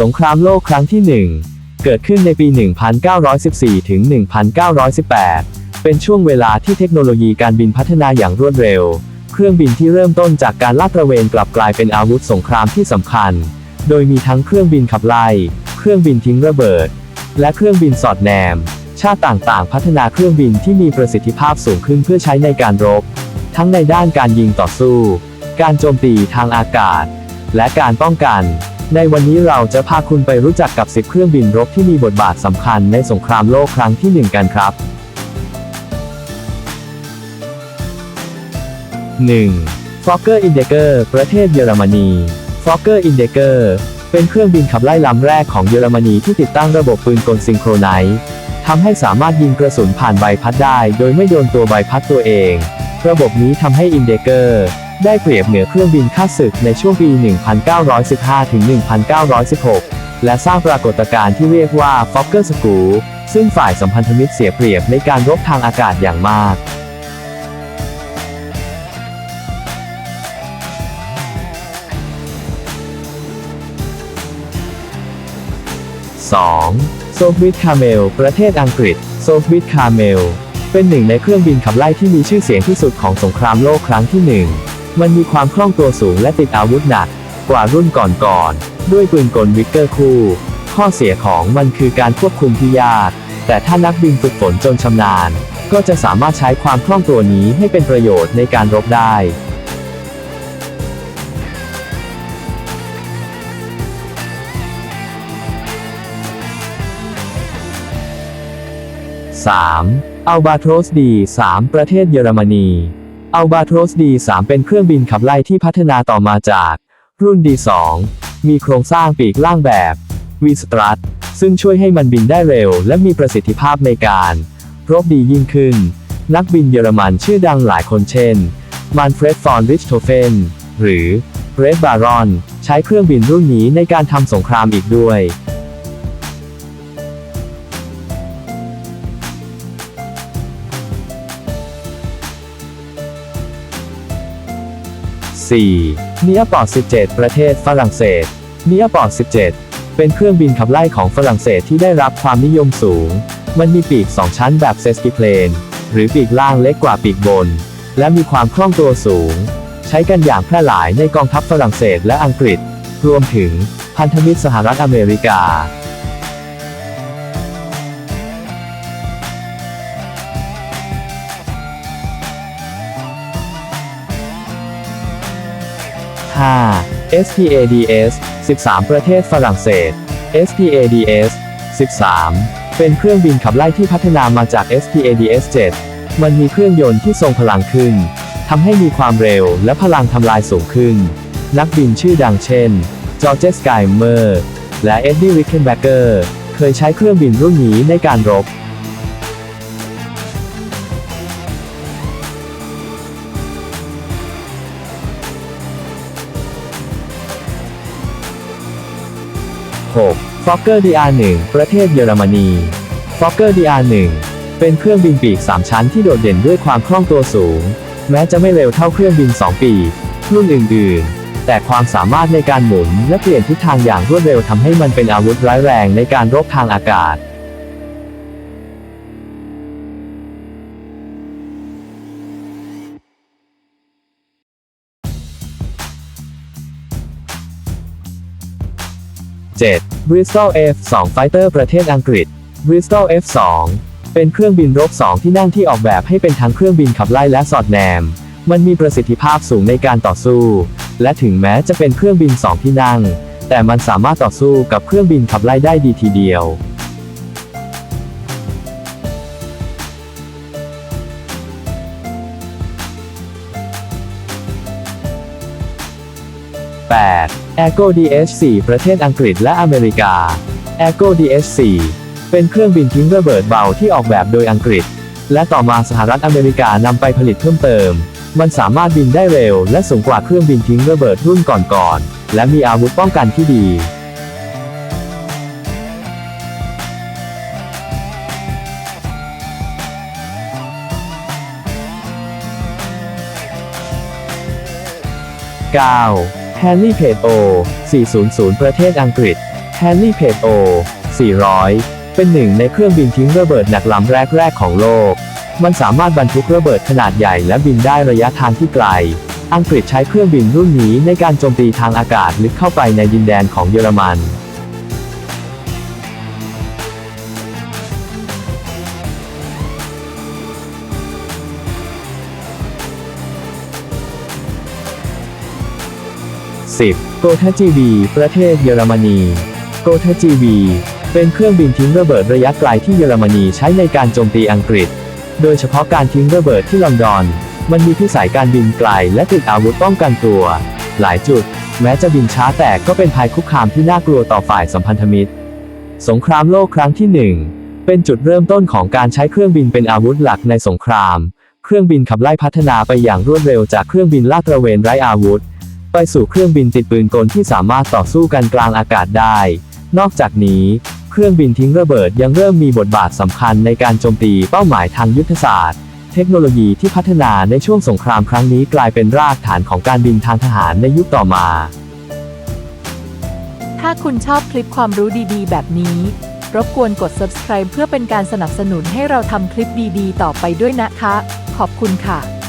สงครามโลกครั้งที่ 1 เกิดขึ้นในปี 1914 ถึง 1918 เป็นช่วงเวลาที่เทคโนโลยีการบินพัฒนาอย่างรวดเร็ว เครื่องบินที่เริ่มต้นจากการลาดตระเวนกลับกลายเป็นอาวุธสงครามที่สำคัญ โดยมีทั้งเครื่องบินขับไล่ เครื่องบินทิ้งระเบิด และเครื่องบินสอดแนม ชาติต่างๆ พัฒนาเครื่องบินที่มีประสิทธิภาพสูงขึ้นเพื่อใช้ในการรบ ทั้งในด้านการยิงต่อสู้ การโจมตีทางอากาศ และการป้องกัน ในวันนี้เราจะพาคุณไปรู้จักกับ 10 เครื่องบินรบที่มีบทบาทสำคัญในสงครามโลกครั้งที่ 1 กันครับ 1. Fokker Indecker ประเทศเยอรมนี Fokker Indecker เป็นเครื่องบินขับไล่ลำแรกของเยอรมนีที่ติดตั้งระบบปืนกลซิงโครไนซ์ทำให้สามารถยิงกระสุนผ่านใบพัดได้ โดยไม่โดนตัวใบพัดตัวเอง ระบบนี้ทำให้ Indecker ได้เปรียบเหนือเครื่องบินค่าศึกในช่วงปี 1915 ถึง 1916 และสร้างปรากฏการณ์ที่เรียกว่า Fokker School ซึ่งฝ่ายสัมพันธมิตรเสียเปรียบในการรบทางอากาศอย่างมาก 2. โซฟวิทคาเมล ประเทศอังกฤษ โซฟวิทคาเมล เป็นหนึ่งในเครื่องบินขับไล่ที่มีชื่อเสียงที่สุดของสงครามโลกครั้งที่หนึ่ง มันมีความคล่องตัวสูงและติดอาวุธหนัก กว่ารุ่นก่อนๆ ด้วยปืนกลวิกเกอร์คู่ ข้อเสียของมันคือการควบคุมที่ยาก แต่ถ้านักบินฝึกฝนจนชำนาญ ก็จะสามารถใช้ความคล่องตัวนี้ให้เป็นประโยชน์ในการรบได้ 3. อัลบาโทรสดี3ประเทศเยอรมนี อัลบาโทรสดี3เป็นเครื่องบินขับไล่ที่พัฒนาต่อมาจาก รุ่น D2 มีโครงสร้างปีกล่างแบบ V สตรัทซึ่งช่วยให้มันบินได้เร็ว และมีประสิทธิภาพในการรบดียิ่งขึ้น นักบินเยอรมันชื่อดังหลายคนเช่น มันเฟรดฟอนริชโทเฟน หรือเรดบารอน ใช้เครื่องบินรุ่นนี้ในการทำสงครามอีกด้วย 4. เนียปอร์ด17 ประเทศฝรั่งเศสเนียปอร์ด17 เป็นเครื่องบินขับไล่ของฝรั่งเศสที่ได้รับความนิยมสูง มันมีปีก 2 ชั้นแบบเซสกิเพลน หรือปีกล่างเล็กกว่าปีกบน และมีความคล่องตัวสูง ใช้กันอย่างแพร่หลายในกองทัพฝรั่งเศสและอังกฤษ รวมถึงพันธมิตรสหรัฐอเมริกา 5. SPADS 13 ประเทศฝรั่งเศส SPADS 13 เป็นเครื่องบินขับไล่ที่พัฒนามาจาก SPADS 7 มันมีเครื่องยนต์ที่ทรงพลังขึ้น ทำให้มีความเร็วและพลังทำลายสูงขึ้น นักบินชื่อดังเช่น จอร์เจสไกเมอร์ และเอ็ดดี้ริคเคนแบเกอร์ เคยใช้เครื่องบินรุ่นนี้ในการรบ 6. f o เกอร์ DR1 ประเทศเยอรมนี f o เกอร์ DR1 เป็นเครื่องบินปีก 3 ชั้นที่โดดเด่นด้วยความคล่องตัวสูง แม้จะไม่เร็วเท่าเครื่องบิน 2 ปีกรุ่นอื่น ๆ แต่ความสามารถในการหมุนและเปลี่ยนทิศทางอย่างรวดเร็วทำให้มันเป็นอาวุธร้ายแรงในการรบทางอากาศ 7. Bristol F2 Fighter ประเทศอังกฤษ Bristol F2 เป็นเครื่องบินรบ 2 ที่นั่งที่ออกแบบให้เป็นทั้งเครื่องบินขับไล่และสอดแนม มันมีประสิทธิภาพสูงในการต่อสู้ และถึงแม้จะเป็นเครื่องบิน 2 ที่นั่ง แต่มันสามารถต่อสู้กับเครื่องบินขับไล่ได้ดีทีเดียว 8. a i r g o DH4 ประเทศอังกฤษและอเมริกา a i r g o DH4 เป็นเครื่องบินทิ้งระเบิดเบาที่ออกแบบโดยอังกฤษ และต่อมาสหรัฐอเมริกานำไปผลิตเพิ่มเติม มันสามารถบินได้เร็วและสูงกว่าเครื่องบินทิ้งระเบิดรุ่นก่อนๆ และมีอาวุธป้องกันที่ดี 9. Henry Page O 400 ประเทศอังกฤษ แฮนลี่เพจโอ400 เป็นหนึ่งในเครื่องบินทิ้งระเบิดหนักลำแรก ๆ ของโลก มันสามารถบรรทุกระเบิดขนาดใหญ่และบินได้ระยะทางที่ไกล อังกฤษใช้เครื่องบินรุ่นนี้ในการโจมตีทางอากาศลึกเข้าไปในดินแดนของเยอรมัน 10. โกทจีบีประเทศเยอรมนี โกทจีบีเป็นเครื่องบินทิ้งระเบิดระยะไกลที่เยอรมนีใช้ในการโจมตีอังกฤษ โดยเฉพาะการทิ้งระเบิดที่ลอนดอน มันมีพิสัยการบินไกลและติดอาวุธป้องกันตัว หลายจุด แม้จะบินช้าแต่ก็เป็นภัยคุกคามที่น่ากลัวต่อฝ่ายสัมพันธมิตร สงครามโลกครั้งที่หนึ่งเป็นจุดเริ่มต้นของการใช้เครื่องบินเป็นอาวุธหลักในสงคราม เครื่องบินขับไล่พัฒนาไปอย่างรวดเร็วจากเครื่องบินลาดตระเวนไร้อาวุธ ไปสู่เครื่องบินติดปืนกลที่สามารถต่อสู้กันกลางอากาศได้ นอกจากนี้ เครื่องบินทิ้งระเบิดยังเริ่มมีบทบาทสำคัญในการโจมตีเป้าหมายทางยุทธศาสตร์ เทคโนโลยีที่พัฒนาในช่วงสงครามครั้งนี้กลายเป็นรากฐานของการบินทางทหารในยุคต่อมา ถ้าคุณชอบคลิปความรู้ดีๆ แบบนี้ รบกวนกด subscribe เพื่อเป็นการสนับสนุนให้เราทำคลิปดีๆ ต่อไปด้วยนะคะ ขอบคุณค่ะ